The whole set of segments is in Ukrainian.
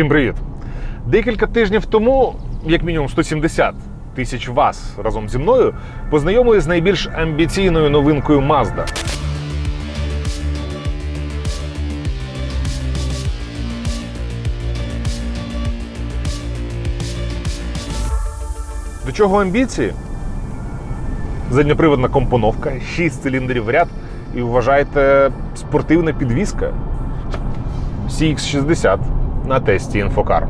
Всім привіт! Декілька тижнів тому, як мінімум 170 тисяч вас разом зі мною познайомились з найбільш амбіційною новинкою Mazda. До чого амбіції? Задньоприводна компоновка, 6 циліндрів в ряд і вважайте спортивна підвізка. CX60 на тесті Інфокар.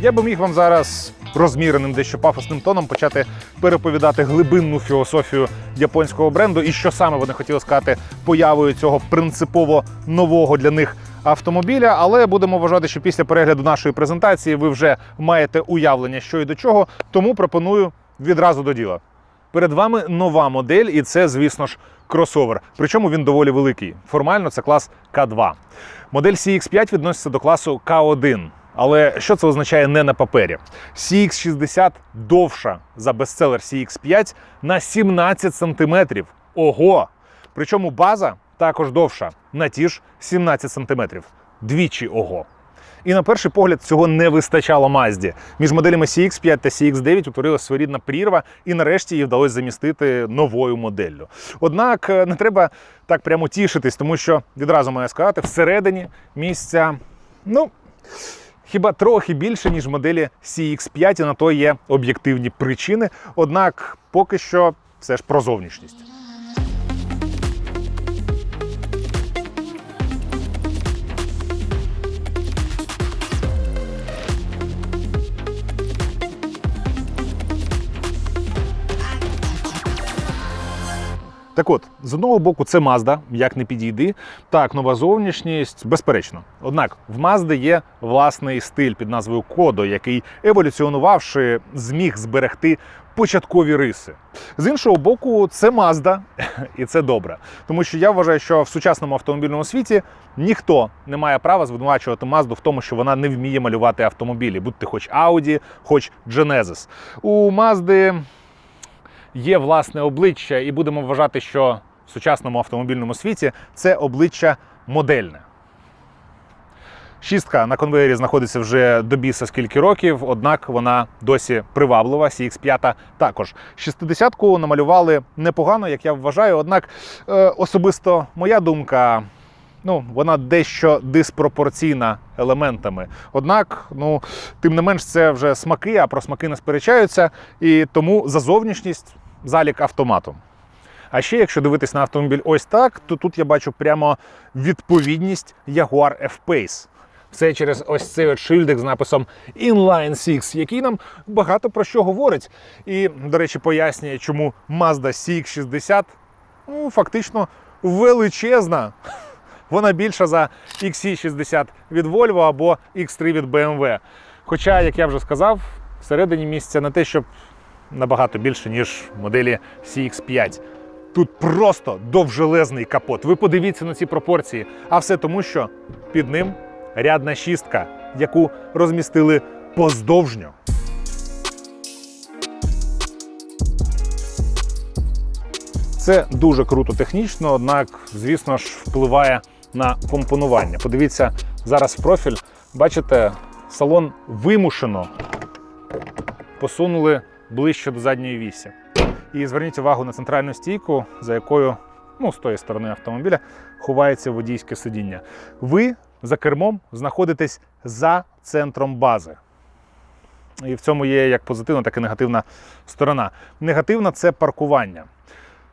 Я би міг вам зараз розміреним, дещо пафосним тоном почати переповідати глибинну філософію японського бренду і що саме вони хотіли сказати появою цього принципово нового для них автомобіля. Але будемо вважати, що після перегляду нашої презентації ви вже маєте уявлення, що і до чого. Тому пропоную відразу до діла. Перед вами нова модель, і це, звісно ж, кросовер. Причому він доволі великий. Формально це клас К2. Модель CX5 відноситься до класу К1. Але що це означає не на папері? CX60 довша за бестселер CX5 на 17 сантиметрів. Ого! Причому база також довша на ті ж 17 сантиметрів. Двічі ого. І на перший погляд цього не вистачало Мазді. Між моделями CX5 та CX9 утворилася своєрідна прірва, і нарешті її вдалося замістити новою моделлю. Однак е, не треба так прямо тішитись, тому що відразу маю сказати, всередині місця, ну. Хіба трохи більше, ніж моделі CX5, і на то є об'єктивні причини. Однак поки що все ж про зовнішність. Так от, з одного боку, це Mazda, як не підійди. Так, нова зовнішність, безперечно. Однак в Mazda є власний стиль під назвою Кодо, який, еволюціонувавши, зміг зберегти початкові риси. З іншого боку, це Mazda, і це добре. Тому що я вважаю, що в сучасному автомобільному світі ніхто не має права звинувачувати Mazda в тому, що вона не вміє малювати автомобілі, будь ти хоч Audi, хоч Genesis. У Mazda є власне обличчя, і будемо вважати, що в сучасному автомобільному світі це обличчя модельне. Шістка на конвеєрі знаходиться вже до біса скільки років, однак вона досі приваблива. CX5 також. 60-ку намалювали непогано, як я вважаю. Однак е, особисто моя думка. Ну, вона дещо диспропорційна елементами. Однак, ну, тим не менш, це вже смаки, а про смаки не сперечаються. І тому за зовнішність залік автоматом. А ще, якщо дивитись на автомобіль ось так, то тут я бачу прямо відповідність Jaguar F-Pace. Все через ось цей от шильдик з написом Inline 6, який нам багато про що говорить. І, до речі, пояснює, чому Mazda CX60 ну, фактично величезна. Вона більша за XC60 від Volvo або X3 від BMW. Хоча, як я вже сказав, всередині місця не те, щоб набагато більше, ніж моделі CX5. Тут просто довжелезний капот. Ви подивіться на ці пропорції. А все тому, що під ним рядна шістка, яку розмістили поздовжньо. Це дуже круто технічно, однак, звісно ж, впливає на компонування. Подивіться зараз в профіль. Бачите, салон вимушено посунули ближче до задньої вісі. І зверніть увагу на центральну стійку, за якою, ну, з тої сторони автомобіля, ховається водійське сидіння. Ви за кермом знаходитесь за центром бази. І в цьому є як позитивна, так і негативна сторона. Негативна це паркування.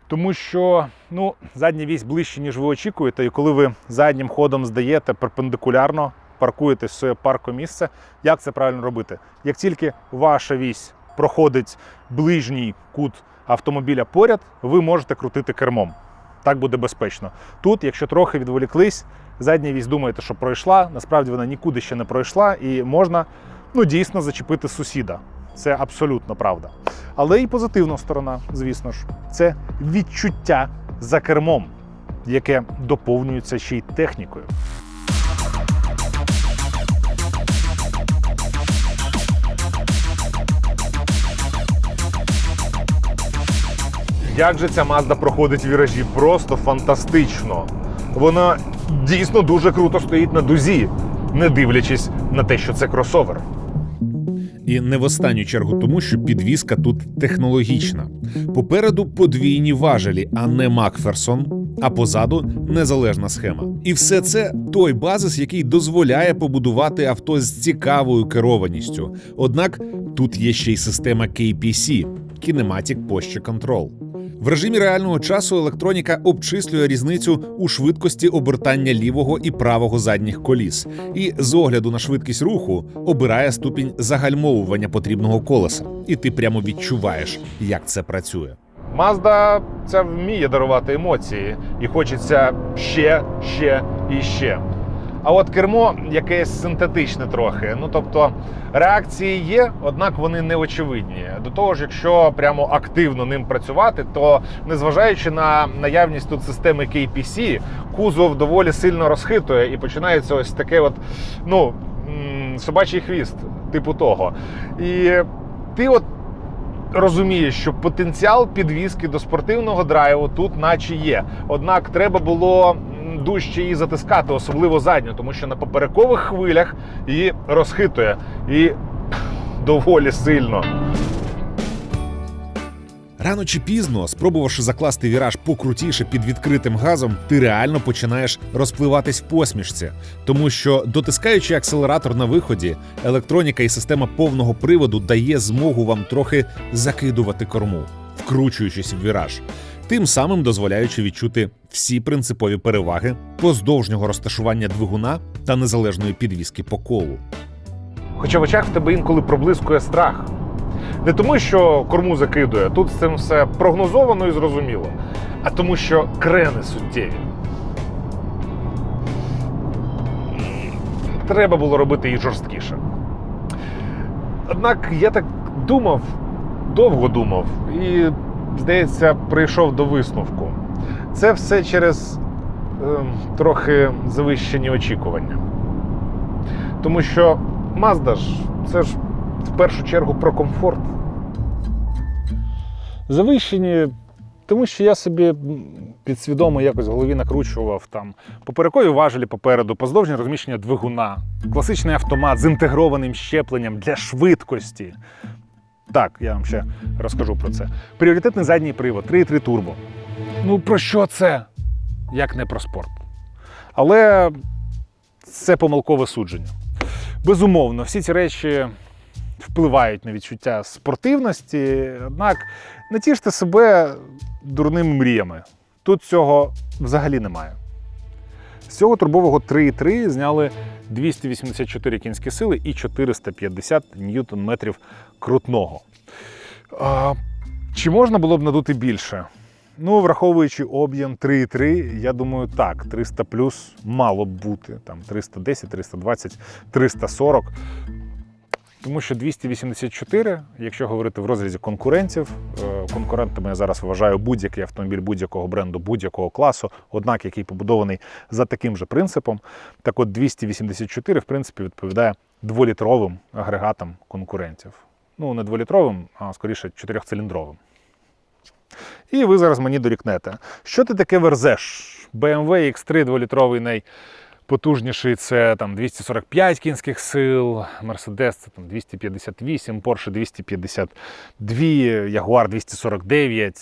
Тому що ну, задня вісь ближче, ніж ви очікуєте, і коли ви заднім ходом здаєте перпендикулярно, паркуєте в своє паркомісце, як це правильно робити? Як тільки ваша вісь проходить ближній кут автомобіля поряд, ви можете крутити кермом. Так буде безпечно. Тут, якщо трохи відволіклись, задня вісь думаєте, що пройшла, насправді вона нікуди ще не пройшла, і можна ну, дійсно зачепити сусіда. Це абсолютно правда. Але і позитивна сторона, звісно ж, це відчуття за кермом, яке доповнюється ще й технікою. Як же ця Mazda проходить віражі? Просто фантастично. Вона дійсно дуже круто стоїть на дузі, не дивлячись на те, що це кросовер. І не в останню чергу тому, що підвізка тут технологічна. Попереду подвійні важелі, а не Макферсон, а позаду незалежна схема. І все це той базис, який дозволяє побудувати авто з цікавою керованістю. Однак тут є ще й система KPC – Kinematic Posture Control. В режимі реального часу електроніка обчислює різницю у швидкості обертання лівого і правого задніх коліс, і з огляду на швидкість руху обирає ступінь загальмовування потрібного колеса, і ти прямо відчуваєш, як це працює. Mazda це вміє дарувати емоції, і хочеться ще, ще і ще. А от кермо якесь синтетичне трохи. Ну тобто реакції є, однак вони не очевидні. До того ж, якщо прямо активно ним працювати, то незважаючи на наявність тут системи KPC, кузов доволі сильно розхитує і починається ось таке, от ну собачий хвіст, типу того. І ти от розумієш, що потенціал підвізки до спортивного драйву тут, наче є. Однак треба було дужче її затискати, особливо задню, тому що на поперекових хвилях її розхитує. І доволі сильно. Рано чи пізно, спробувавши закласти віраж покрутіше під відкритим газом, ти реально починаєш розпливатись в посмішці, тому що дотискаючи акселератор на виході, електроніка і система повного приводу дає змогу вам трохи закидувати корму, вкручуючись в віраж, тим самим дозволяючи відчути всі принципові переваги поздовжнього розташування двигуна та незалежної підвіски по колу. Хоча в очах в тебе інколи проблискує страх. Не тому, що корму закидує, тут з цим все прогнозовано і зрозуміло, а тому, що крени суттєві. Треба було робити її жорсткіше. Однак я так думав, довго думав, і, здається, прийшов до висновку. Це все через ем, трохи завищені очікування. Тому що Mazda ж це ж в першу чергу про комфорт. Завищені, тому що я собі підсвідомо якось в голові накручував там поперекові важелі попереду, поздовжнє розміщення двигуна, класичний автомат з інтегрованим щепленням для швидкості. Так, я вам ще розкажу про це. Пріоритетний задній привод, 3.3 турбо. Ну про що це? Як не про спорт. Але це помилкове судження. Безумовно, всі ці речі впливають на відчуття спортивності, однак не тіште себе дурними мріями. Тут цього взагалі немає. З цього турбового 3.3 зняли 284 кінські сили і 450 ньютон-метрів крутного. А, чи можна було б надути більше? Ну, враховуючи об'єм 3,3, я думаю, так, 300 плюс мало б бути. Там 310, 320, 340. Тому що 284, якщо говорити в розрізі конкурентів, е, конкурентами я зараз вважаю будь-який автомобіль будь-якого бренду, будь-якого класу, однак який побудований за таким же принципом. Так от 284, в принципі, відповідає дволітровим агрегатам конкурентів. Ну, не дволітровим, а скоріше чотирьохциліндровим. І ви зараз мені дорікнете. Що ти таке верзеш? BMW X3 2-літровий найпотужніший це там 245 кінських сил, Mercedes це там 258, Porsche 252, Jaguar 249.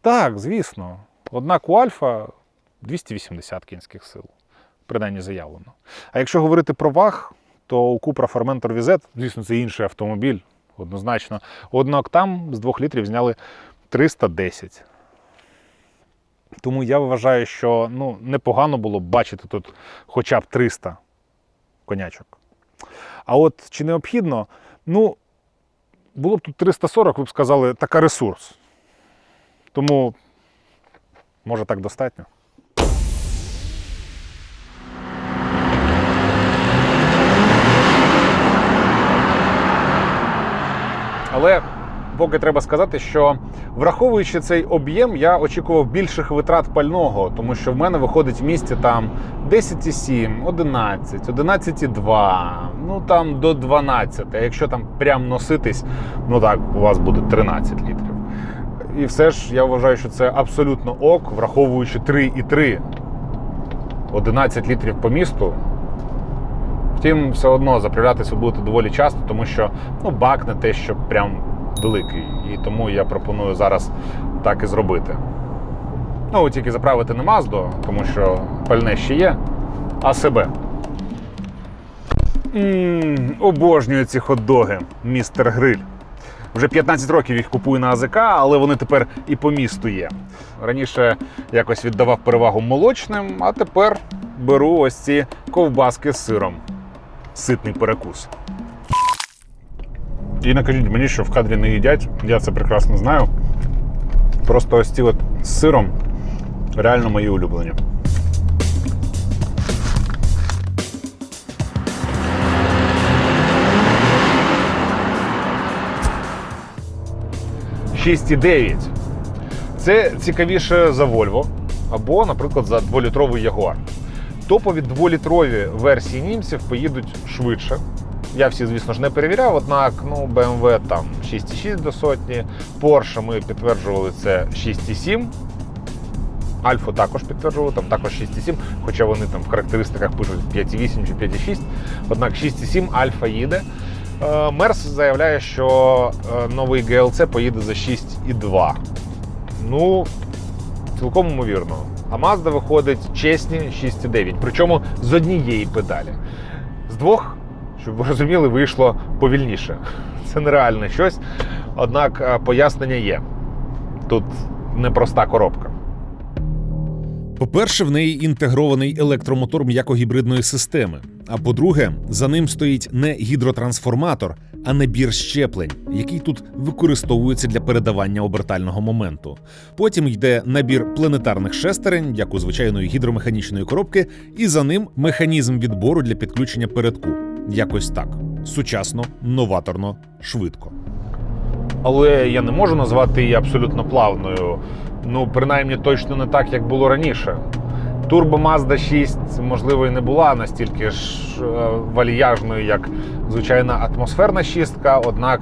Так, звісно. Однак у Альфа 280 кінських сил, принаймні заявлено. А якщо говорити про ваг, то у Cupra Formentor VZ, звісно, це інший автомобіль, однозначно. Однак там з 2 літрів зняли 310. Тому я вважаю, що ну, непогано було б бачити тут хоча б 300 конячок. А от чи необхідно, ну, було б тут 340, ви б сказали, така ресурс. Тому, може, так достатньо. Але поки треба сказати, що враховуючи цей об'єм, я очікував більших витрат пального, тому що в мене виходить в місті там 10,7, 11, 11,2, ну там до 12. А якщо там прям носитись, ну так, у вас буде 13 літрів. І все ж я вважаю, що це абсолютно ок, враховуючи 3,3 11 літрів по місту. Втім, все одно заправлятися будете доволі часто, тому що ну, бак не те, що прям великий. І тому я пропоную зараз так і зробити. Ну, тільки заправити не Мазду, тому що пальне ще є, а себе. Ммм, обожнюю ці хот-доги, містер Гриль. Вже 15 років їх купую на АЗК, але вони тепер і по місту є. Раніше якось віддавав перевагу молочним, а тепер беру ось ці ковбаски з сиром. Ситний перекус. І не кажіть мені, що в кадрі не їдять, я це прекрасно знаю. Просто ось ці от з сиром реально мої улюблені. «6,9». Це цікавіше за Volvo або, наприклад, за 2-літровий Jaguar. Топові 2-літрові версії німців поїдуть швидше. Я всі, звісно ж, не перевіряв, однак ну, BMW там 6,6 до сотні, Porsche ми підтверджували це 6,7. Альфу також підтверджували, там також 6,7, хоча вони там в характеристиках пишуть 5,8 чи 5,6. Однак 6,7 Альфа їде. Е, Мерс заявляє, що е, новий GLC поїде за 6,2. Ну, цілком ймовірно. А Mazda виходить чесні 6,9. Причому з однієї педалі. З двох, щоб ви розуміли, вийшло повільніше. Це нереальне щось. Однак е, пояснення є. Тут непроста коробка. По-перше, в неї інтегрований електромотор м'якогібридної системи. А по-друге, за ним стоїть не гідротрансформатор, а набір щеплень, який тут використовується для передавання обертального моменту. Потім йде набір планетарних шестерень, як у звичайної гідромеханічної коробки, і за ним механізм відбору для підключення передку. Якось так. Сучасно, новаторно, швидко. Але я не можу назвати її абсолютно плавною. Ну, принаймні, точно не так, як було раніше. Turbo Mazda 6, можливо, і не була настільки ж е, вальяжною, як звичайна атмосферна шістка, однак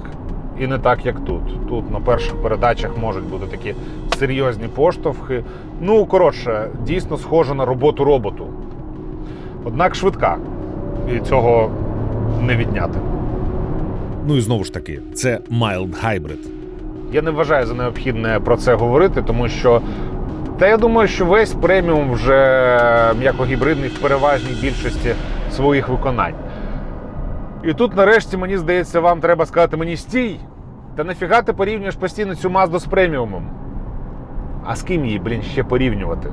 і не так, як тут. Тут на перших передачах можуть бути такі серйозні поштовхи. Ну, коротше, дійсно схоже на роботу роботу. Однак швидка. І цього не відняти. Ну і знову ж таки, це mild hybrid. Я не вважаю за необхідне про це говорити, тому що. Та я думаю, що весь преміум вже м'якогібридний в переважній більшості своїх виконань. І тут, нарешті, мені здається, вам треба сказати мені стій. Та нафіга ти порівнюєш постійно цю Мазду з преміумом? А з ким її, блін, ще порівнювати?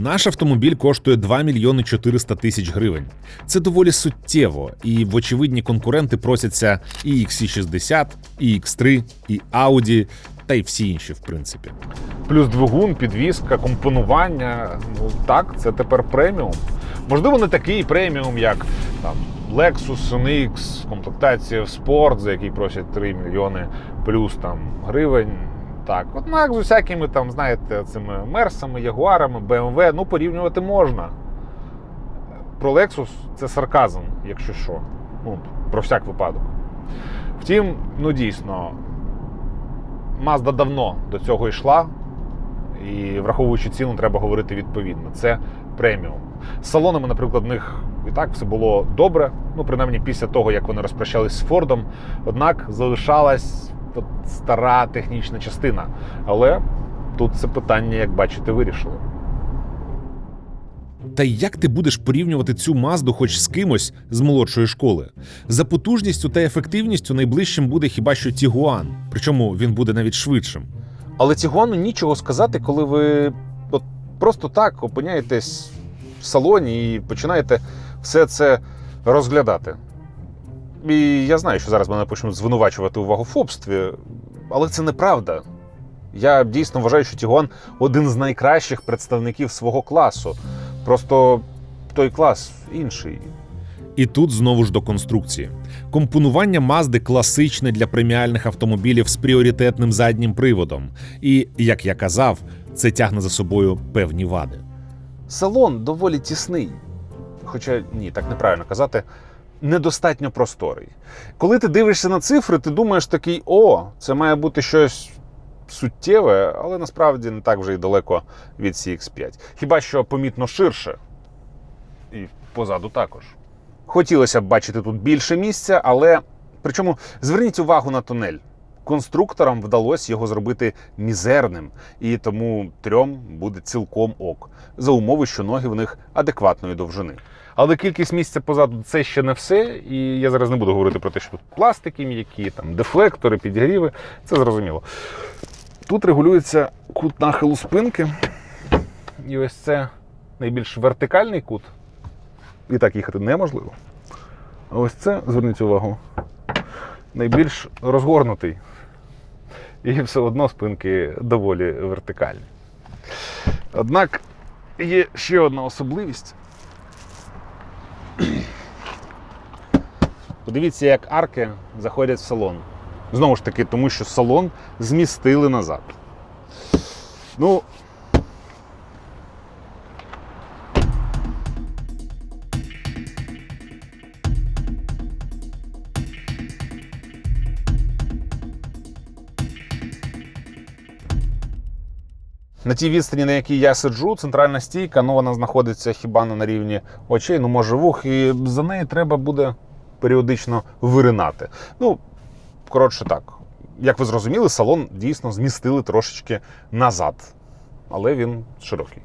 Наш автомобіль коштує 2 мільйони 400 тисяч гривень. Це доволі суттєво, і в очевидні конкуренти просяться і XC60, і X3, і Audi, та й всі інші, в принципі. Плюс двигун, підвізка, компонування. Ну так, це тепер преміум. Можливо, не такий преміум, як там Lexus NX, комплектація в спорт, за який просять 3 мільйони плюс там гривень. Так, однак з усякими там, знаєте, цими мерсами, ягуарами, BMW, ну порівнювати можна. Про Lexus це сарказм, якщо що. Ну, про всяк випадок. Втім, ну дійсно, Mazda давно до цього йшла, і враховуючи ціну, треба говорити відповідно. Це преміум. З салонами, наприклад, в них і так все було добре. Ну, принаймні після того, як вони розпрощались з Фордом. Однак залишалась от стара технічна частина. Але тут це питання, як бачите, вирішили. Та як ти будеш порівнювати цю мазду хоч з кимось з молодшої школи? За потужністю та ефективністю найближчим буде хіба що Тігуан, причому він буде навіть швидшим. Але Тігуану нічого сказати, коли ви от просто так опиняєтесь в салоні і починаєте все це розглядати. І я знаю, що зараз мене почнуть звинувачувати у вагофобстві, але це неправда. Я дійсно вважаю, що Тігуан один з найкращих представників свого класу. Просто той клас інший. І тут знову ж до конструкції. Компонування Мазди класичне для преміальних автомобілів з пріоритетним заднім приводом. І, як я казав, це тягне за собою певні вади. Салон доволі тісний. Хоча ні, так неправильно казати, недостатньо просторий. Коли ти дивишся на цифри, ти думаєш такий: о, це має бути щось суттєве, але насправді не так вже й далеко від CX5. Хіба що помітно ширше. І позаду також. Хотілося б бачити тут більше місця, але причому зверніть увагу на тунель. Конструкторам вдалося його зробити мізерним, і тому трьом буде цілком ок, за умови, що ноги в них адекватної довжини. Але кількість місця позаду це ще не все. І я зараз не буду говорити про те, що тут пластики м'які, там дефлектори, підігріви. Це зрозуміло. Тут регулюється кут нахилу спинки. І ось це найбільш вертикальний кут. І так їхати неможливо. А ось це, зверніть увагу, найбільш розгорнутий. І все одно спинки доволі вертикальні. Однак є ще одна особливість. Подивіться, як арки заходять в салон. Знову ж таки, тому що салон змістили назад. Ну. На тій відстані, на якій я сиджу, центральна стійка, ну вона знаходиться хіба не на рівні очей, ну може вух, і за неї треба буде періодично виринати. Ну, коротше так. Як ви зрозуміли, салон дійсно змістили трошечки назад, але він широкий.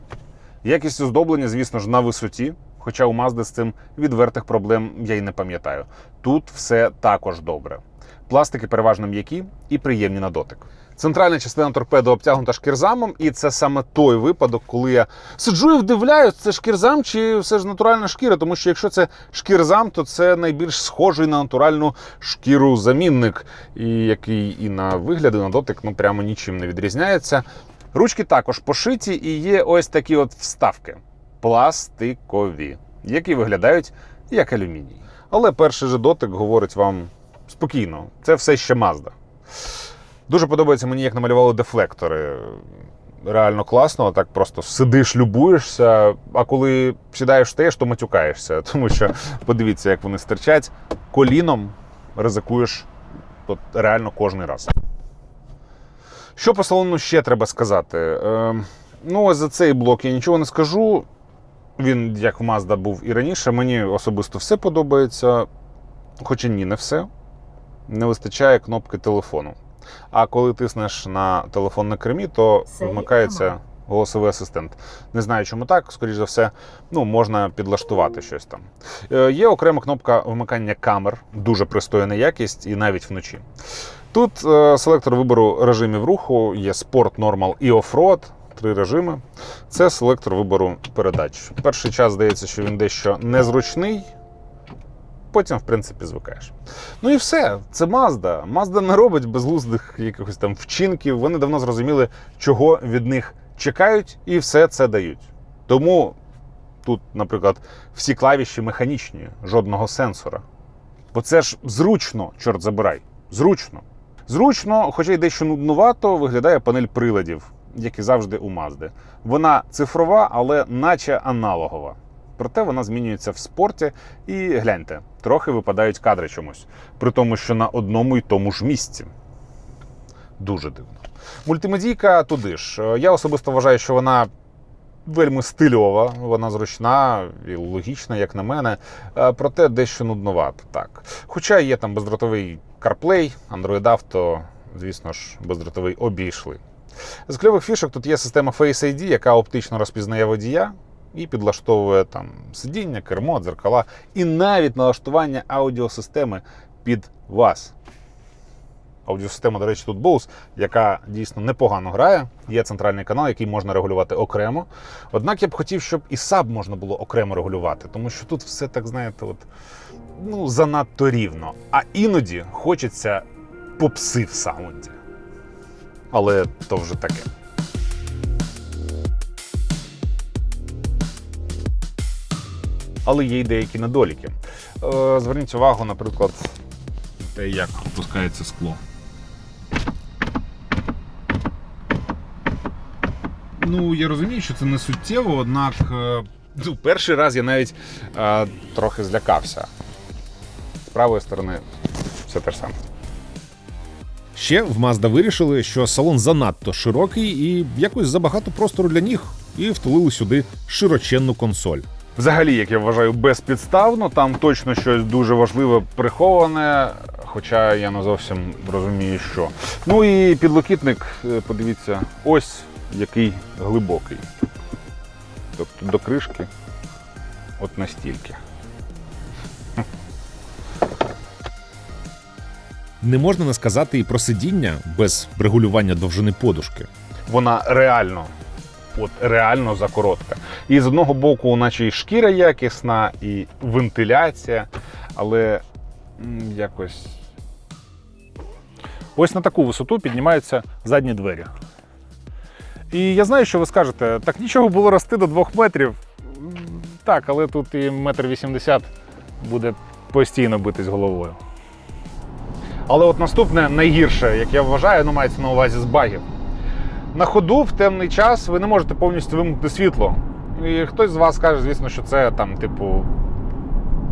Якість оздоблення, звісно ж, на висоті, хоча у Mazda з цим відвертих проблем я й не пам'ятаю. Тут все також добре. Пластики переважно м'які і приємні на дотик. Центральна частина торпеди обтягнута шкірзамом, і це саме той випадок, коли я сиджу і вдивляюсь, це шкірзам чи все ж натуральна шкіра. Тому що якщо це шкірзам, то це найбільш схожий на натуральну шкіру замінник, і який і на вигляд, і на дотик ну прямо нічим не відрізняється. Ручки також пошиті і є ось такі от вставки пластикові, які виглядають як алюміній. Але перший же дотик говорить вам спокійно, це все ще Mazda. Дуже подобається мені, як намалювали дефлектори. Реально класно, так просто сидиш, любуєшся, а коли сідаєш стаєш, то матюкаєшся. Тому що подивіться, як вони стирчать, коліном ризикуєш от, реально кожний раз. Що по салону ще треба сказати? Е, ну, за цей блок я нічого не скажу. Він, як в Mazda, був і раніше. Мені особисто все подобається. Хоча ні, не все. Не вистачає кнопки телефону. А коли тиснеш на телефон на кермі, то вмикається голосовий асистент. Не знаю, чому так. Скоріш за все, ну, можна підлаштувати щось там. Е, Є окрема кнопка вмикання камер, дуже пристойна якість, і навіть вночі. Тут е, селектор вибору режимів руху, є спорт, нормал і оффроад. Три режими. Це селектор вибору передач. Перший час здається, що він дещо незручний. Потім, в принципі, звикаєш. Ну і все, це Mazda. Mazda не робить безглуздих якихось там вчинків. Вони давно зрозуміли, чого від них чекають, і все це дають. Тому тут, наприклад, всі клавіші механічні, жодного сенсора. Бо це ж зручно, чорт забирай. Зручно. Зручно, хоча й дещо нуднувато, виглядає панель приладів, як і завжди у Mazda. Вона цифрова, але наче аналогова. Проте вона змінюється в спорті, і гляньте, трохи випадають кадри чомусь, при тому, що на одному й тому ж місці. Дуже дивно. Мультимедійка туди ж. Я особисто вважаю, що вона вельми стильова, вона зручна і логічна, як на мене. Е, Проте дещо нудновато, так. Хоча є там бездротовий CarPlay, Android Auto, звісно ж, бездротовий обійшли. З кльових фішок тут є система Face ID, яка оптично розпізнає водія і підлаштовує там сидіння, кермо, дзеркала і навіть налаштування аудіосистеми під вас. Аудіосистема, до речі, тут Bose, яка дійсно непогано грає. Є центральний канал, який можна регулювати окремо. Однак я б хотів, щоб і саб можна було окремо регулювати, тому що тут все так, знаєте, от, ну, занадто рівно. А іноді хочеться попси в саунді. Але то вже таке. Але є й деякі недоліки. Е, Зверніть увагу, наприклад, те, як опускається скло. Ну, я розумію, що це не суттєво, однак е, ну, перший раз я навіть е, трохи злякався. З правої сторони все те ж саме. Ще в Mazda вирішили, що салон занадто широкий і якось забагато простору для ніг, і втулили сюди широченну консоль. Взагалі, як я вважаю, безпідставно, там точно щось дуже важливе приховане, хоча я не зовсім розумію, що. Ну і підлокітник, е, подивіться, ось який глибокий. Тобто до кришки от настільки. Не можна не сказати і про сидіння без регулювання довжини подушки. Вона реально, от реально закоротка. І з одного боку, наче і шкіра якісна, і вентиляція, але якось. Ось на таку висоту піднімаються задні двері. І я знаю, що ви скажете, так нічого було рости до двох метрів. Так, але тут і метр вісімдесят буде постійно битись головою. Але от наступне найгірше, як я вважаю, ну мається на увазі з багів. На ходу в темний час ви не можете повністю вимкнути світло. І хтось з вас каже, звісно, що це там, типу,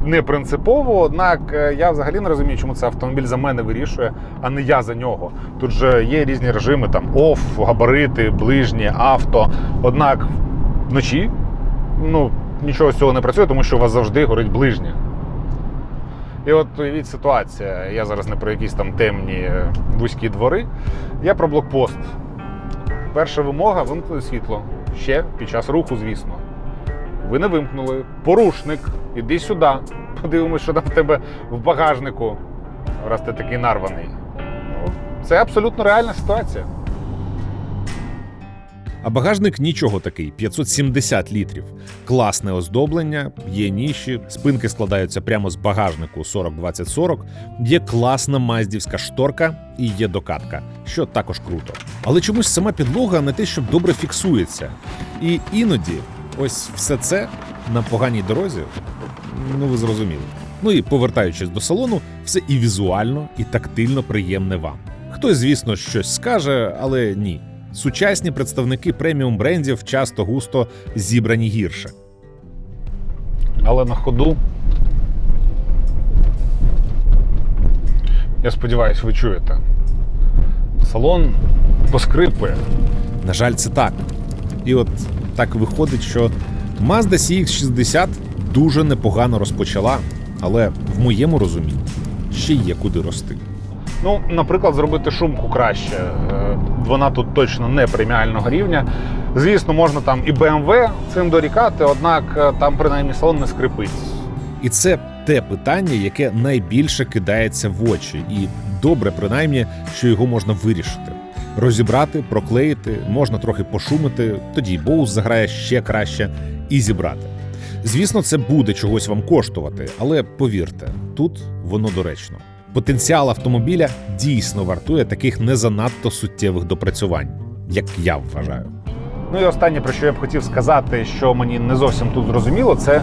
не принципово. Однак е, я взагалі не розумію, чому це автомобіль за мене вирішує, а не я за нього. Тут же є різні режими: там оф, габарити, ближнє, авто. Однак вночі ну, нічого з цього не працює, тому що у вас завжди горить ближнє. І от уявіть ситуація. Я зараз не про якісь там темні е, вузькі двори. Я про блокпост. Перша вимога вимкнути світло. Ще під час руху, звісно. Ви не вимкнули. Порушник, іди сюди. Подивимось, що там в тебе в багажнику, раз ти такий нарваний. Це абсолютно реальна ситуація. А багажник нічого такий 570 літрів. Класне оздоблення, є ніші, спинки складаються прямо з багажнику 40-20-40, є класна маздівська шторка і є докатка, що також круто. Але чомусь сама підлога не те, щоб добре фіксується. І іноді ось все це на поганій дорозі. Ну ви зрозуміли. Ну і повертаючись до салону, все і візуально, і тактильно приємне вам. Хтось, звісно, щось скаже, але ні. Сучасні представники преміум брендів часто густо зібрані гірше. Але на ходу. Я сподіваюся, ви чуєте. Салон поскрипує. На жаль, це так. І от так виходить, що Mazda CX-60 дуже непогано розпочала, але в моєму розумінні ще є куди рости. Ну, наприклад, зробити шумку краще. Е, Вона тут точно не преміального рівня. Звісно, можна там і BMW цим дорікати, однак е, там принаймні салон не скрипить. І це те питання, яке найбільше кидається в очі, і добре, принаймні, що його можна вирішити. Розібрати, проклеїти, можна трохи пошумити, тоді боус заграє ще краще і зібрати. Звісно, це буде чогось вам коштувати, але повірте, тут воно доречно. Потенціал автомобіля дійсно вартує таких не занадто суттєвих допрацювань, як я вважаю. Ну і останнє, про що я б хотів сказати, що мені не зовсім тут зрозуміло, це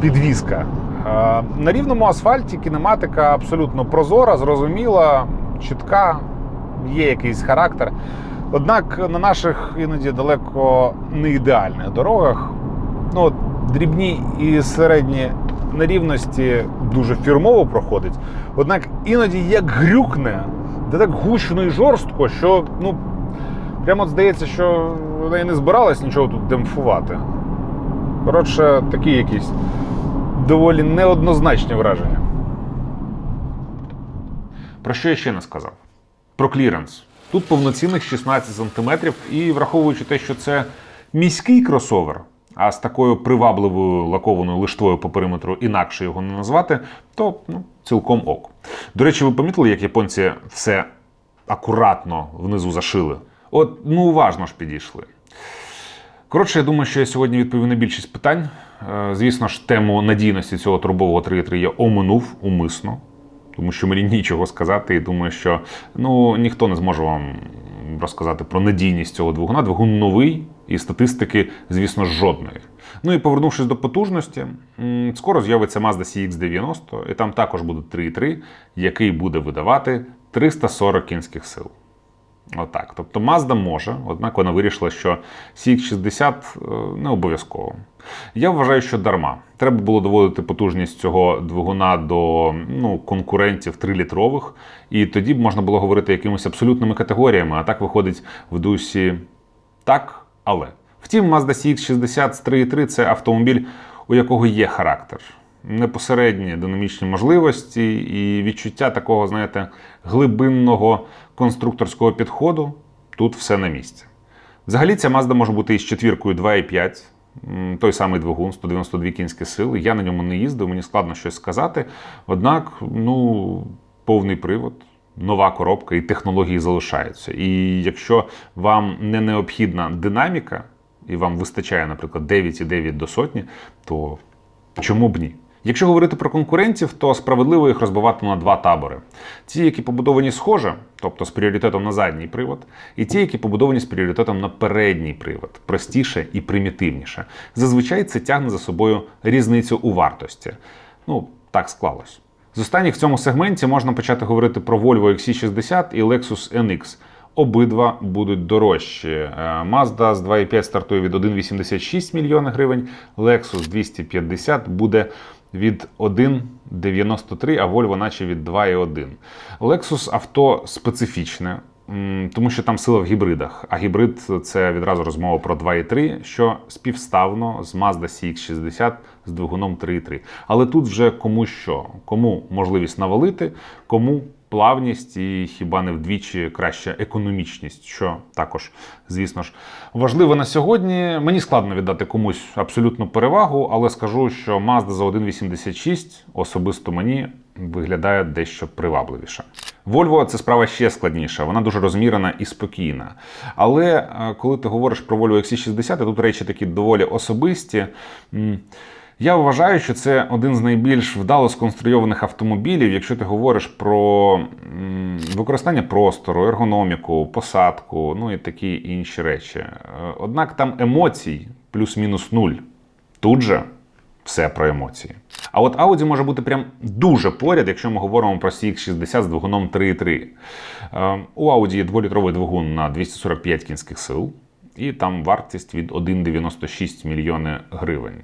підвізка. Е, На рівному асфальті кінематика абсолютно прозора, зрозуміла, чітка, є якийсь характер. Однак на наших іноді далеко не ідеальних дорогах, ну, дрібні і середні нерівності дуже фірмово проходить. Однак іноді як грюкне, де так гучно і жорстко, що ну, Прямо здається, що вона і не збиралась нічого тут демпфувати. Коротше, такі якісь доволі неоднозначні враження. Про що я ще не сказав? Про кліренс. Тут повноцінних 16 см, і враховуючи те, що це міський кросовер, а з такою привабливою лакованою лиштвою по периметру інакше його не назвати, то ну, цілком ок. До речі, ви помітили, як японці все акуратно внизу зашили? От, ну уважно ж підійшли. Коротше, я думаю, що я сьогодні відповів на більшість питань. Е, Звісно ж, тему надійності цього турбового 3.3 я оминув умисно, тому що мені нічого сказати, і думаю, що ну, ніхто не зможе вам розказати про надійність цього двигуна. Двигун новий і статистики, звісно, жодної. Ну і повернувшись до потужності, скоро з'явиться Mazda CX-90, і там також буде 3.3, який буде видавати 340 кінських сил. Отак. Тобто Mazda може, однак вона вирішила, що CX-60 е, не обов'язково. Я вважаю, що дарма. Треба було доводити потужність цього двигуна до ну, конкурентів 3-літрових, і тоді б можна було говорити якимись абсолютними категоріями, а так виходить в дусі так, але. Втім, Mazda CX-60 з 3.3 – це автомобіль, у якого є характер. Непосередні динамічні можливості і відчуття такого, знаєте, глибинного конструкторського підходу. Тут все на місці. Взагалі, ця Mazda може бути із четвіркою 2,5, той самий двигун, 192 кінські сили. Я на ньому не їздив, мені складно щось сказати. Однак, ну, повний привод, нова коробка і технології залишаються. І якщо вам не необхідна динаміка, і вам вистачає, наприклад, 9,9 до сотні, то чому б ні? Якщо говорити про конкурентів, то справедливо їх розбивати на два табори: ті, які побудовані схоже, тобто з пріоритетом на задній привод, і ті, які побудовані з пріоритетом на передній привод, простіше і примітивніше. Зазвичай це тягне за собою різницю у вартості. Ну, так склалось. З останніх в цьому сегменті можна почати говорити про Volvo XC60 і Lexus NX. Обидва будуть дорожчі. Е, Mazda з 2,5 стартує від 1,86 мільйони гривень, Lexus 250 буде від 1,93, а Volvo наче від 2,1. Lexus авто специфічне, тому що там сила в гібридах. А гібрид це відразу розмова про 2,3, що співставно з Mazda CX-60 з двигуном 3,3. Але тут вже кому що, кому можливість навалити, кому плавність і хіба не вдвічі краща економічність, що також, звісно ж, важливо на сьогодні. Мені складно віддати комусь абсолютну перевагу, але скажу, що Mazda за 1,86 особисто мені виглядає дещо привабливіше. Volvo це справа ще складніша, вона дуже розмірена і спокійна. Але е, коли ти говориш про Volvo XC60, тут речі такі доволі особисті. Я вважаю, що це один з найбільш вдало сконструйованих автомобілів, якщо ти говориш про використання простору, ергономіку, посадку, ну і такі інші речі. Е, Однак там емоцій плюс-мінус нуль. Тут же все про емоції. А от Audi може бути прям дуже поряд, якщо ми говоримо про CX-60 з двигуном 3.3. Е, У Audi є дволітровий двигун на 245 кінських сил, і там вартість від 1,96 мільйони гривень.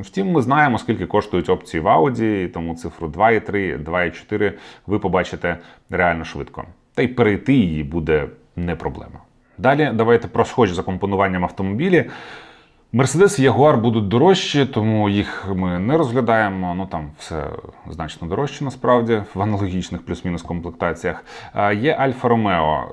Втім, ми знаємо, скільки коштують опції в Audi, тому цифру 2,3, 2,4 ви побачите реально швидко. Та й перейти її буде не проблема. Далі давайте про схожі за компонуванням автомобілі. Мерседес і Ягуар будуть дорожчі, тому їх ми не розглядаємо. Ну там все значно дорожче насправді в аналогічних плюс-мінус комплектаціях. Є Альфа Ромео.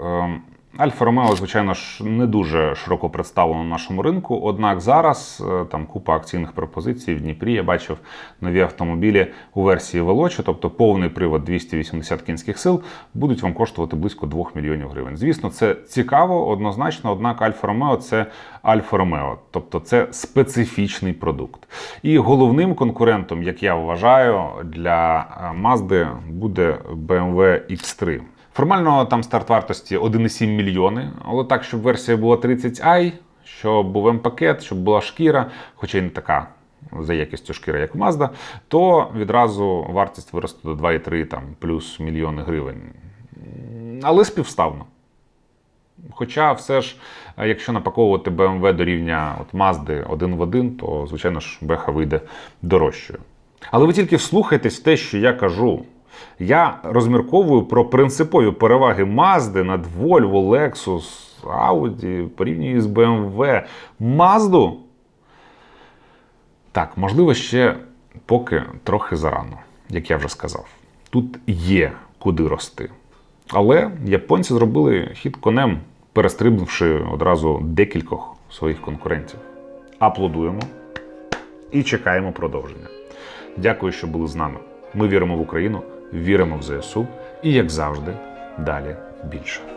Ем, Альфа Ромео, звичайно ж, не дуже широко представлено на нашому ринку. Однак зараз е, там купа акційних пропозицій в Дніпрі. Я бачив нові автомобілі у версії Велочі, тобто повний привод 280 кінських сил, будуть вам коштувати близько 2 мільйонів гривень. Звісно, це цікаво, однозначно. Однак Альфа Ромео це Альфа Ромео, тобто це специфічний продукт. І головним конкурентом, як я вважаю, для е, Mazda буде BMW X3. Формально там старт вартості 1,7 мільйони, але так, щоб версія була 30i, щоб був М-пакет, щоб була шкіра, хоча й не така за якістю шкіра, як у Mazda, то відразу вартість виросте до 2,3 там, плюс мільйони гривень. Але співставно. Хоча все ж, якщо напаковувати BMW до рівня от Mazda один в один, то, звичайно ж, Беха вийде дорожчою. Але ви тільки вслухайтесь в те, що я кажу. Я розмірковую про принципові переваги Mazda над Volvo, Lexus, Audi, порівнюю з BMW. Mazda? Так, можливо, ще поки трохи зарано, як я вже сказав. Тут є куди рости. Але японці зробили хід конем, перестрибнувши одразу декількох своїх конкурентів. Аплодуємо і чекаємо продовження. Дякую, що були з нами. Ми віримо в Україну, віримо в ЗСУ і, як завжди, далі більше.